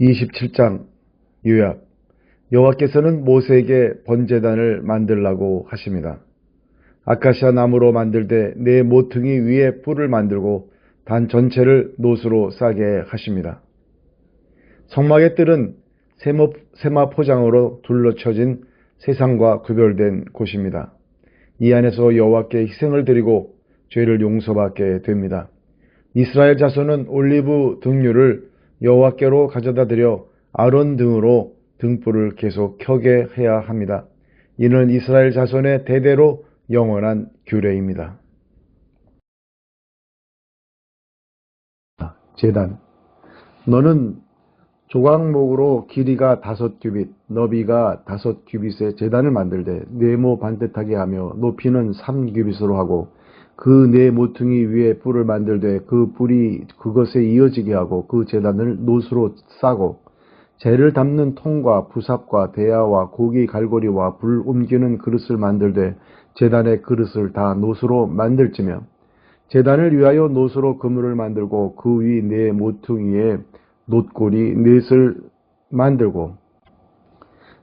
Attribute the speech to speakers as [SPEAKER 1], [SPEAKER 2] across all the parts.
[SPEAKER 1] 27장 요약 여호와께서는 모세에게 번제단을 만들라고 하십니다. 아카시아 나무로 만들되 네 모퉁이 위에 뿔을 만들고 단 전체를 노수로 싸게 하십니다. 성막의 뜰은 세마 포장으로 둘러쳐진 세상과 구별된 곳입니다. 이 안에서 여호와께 희생을 드리고 죄를 용서받게 됩니다. 이스라엘 자손은 올리브 등류를 여호와께로 가져다 드려 아론 등으로 등불을 계속 켜게 해야 합니다. 이는 이스라엘 자손의 대대로 영원한 규례입니다. 재단 너는 조각목으로 길이가 다섯 규빗, 너비가 다섯 규빗의 재단을 만들되 네모 반듯하게 하며 높이는 삼 규빗으로 하고 그 네 모퉁이 위에 뿔을 만들되 그 뿔이 그것에 이어지게 하고 그 재단을 노수로 싸고 재를 담는 통과 부삽과 대야와 고기 갈고리와 불 옮기는 그릇을 만들되 재단의 그릇을 다 노수로 만들지며 재단을 위하여 노수로 그물을 만들고 그 위 네 모퉁이에 놋골이 넷을 만들고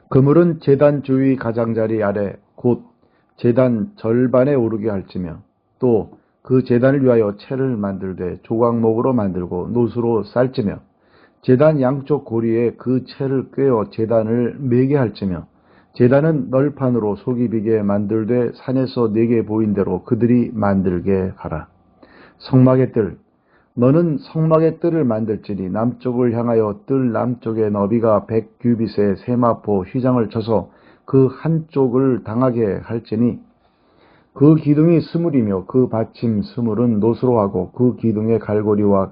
[SPEAKER 1] 그물은 재단 주위 가장자리 아래 곧 재단 절반에 오르게 할지며 또 그 재단을 위하여 채를 만들되 조각목으로 만들고 노수로 쌀지며 재단 양쪽 고리에 그 채를 꿰어 재단을 매게 할지며 재단은 널판으로 속이 비게 만들되 산에서 내게 보인 대로 그들이 만들게 하라. 성막의 뜰 너는 성막의 뜰을 만들지니 남쪽을 향하여 뜰 남쪽의 너비가 백 규빗의 세마포 휘장을 쳐서 그 한쪽을 당하게 할지니 그 기둥이 스물이며 그 받침 스물은 노수로 하고 그 기둥의 갈고리와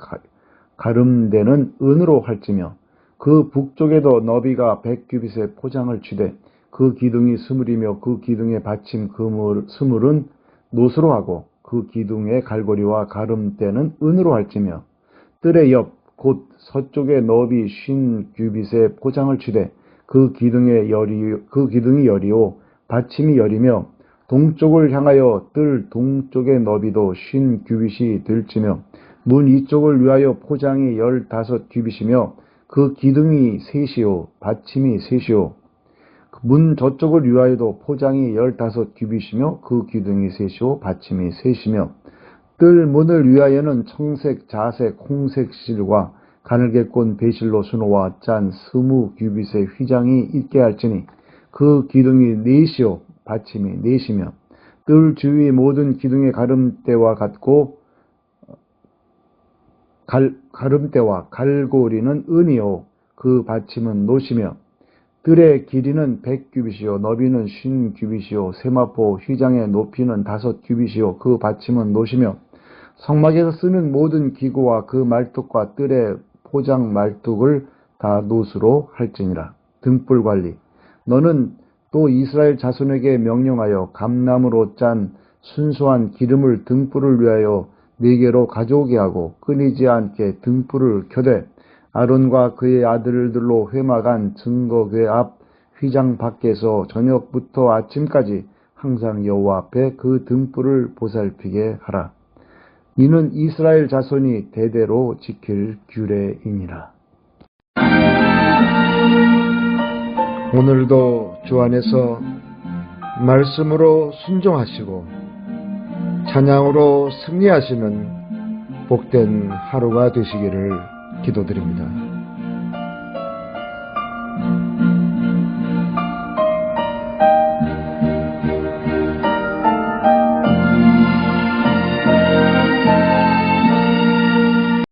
[SPEAKER 1] 가름대는 은으로 할지며 그 북쪽에도 너비가 백규빗의 포장을 취되 그 기둥이 스물이며 그 기둥의 받침 그물, 스물은 노수로 하고 그 기둥의 갈고리와 가름대는 은으로 할지며 뜰의 옆 곧 서쪽의 너비 쉰 규빗의 포장을 취되 그 기둥의 열이 그 기둥이 열이요 받침이 열이며 동쪽을 향하여 뜰 동쪽의 너비도 쉰 규빗이 들지며 문 이쪽을 위하여 포장이 열다섯 규빗이며 그 기둥이 셋이요 받침이 셋이요. 문 저쪽을 위하여도 포장이 열다섯 규빗이며 그 기둥이 셋이요 받침이 셋이며 뜰 문을 위하여는 청색, 자색, 홍색 실과 가늘게 꼰 배실로 수놓아 짠 스무 규빗의 휘장이 있게 할지니 그 기둥이 넷이요 받침이 넷이며 뜰 주위 모든 기둥의 가름대와 같고 갈, 가름대와 갈고리는 은이요. 그 받침은 노시며 뜰의 길이는 백 규빗이요. 너비는 쉰 규빗이요. 세마포 휘장의 높이는 다섯 규빗이요. 그 받침은 노시며 성막에서 쓰는 모든 기구와 그 말뚝과 뜰의 포장 말뚝을 다 노수로 할지니라. 등불 관리. 너는 또 이스라엘 자손에게 명령하여 감나무로 짠 순수한 기름을 등불을 위하여 네개로 가져오게 하고 끊이지 않게 등불을 켜되 아론과 그의 아들들로 회막한 증거궤 앞 휘장 밖에서 저녁부터 아침까지 항상 여호와 앞에 그 등불을 보살피게 하라. 이는 이스라엘 자손이 대대로 지킬 규례이니라. 오늘도 주 안에서 말씀으로 순종하시고 찬양으로 승리하시는 복된 하루가 되시기를 기도드립니다.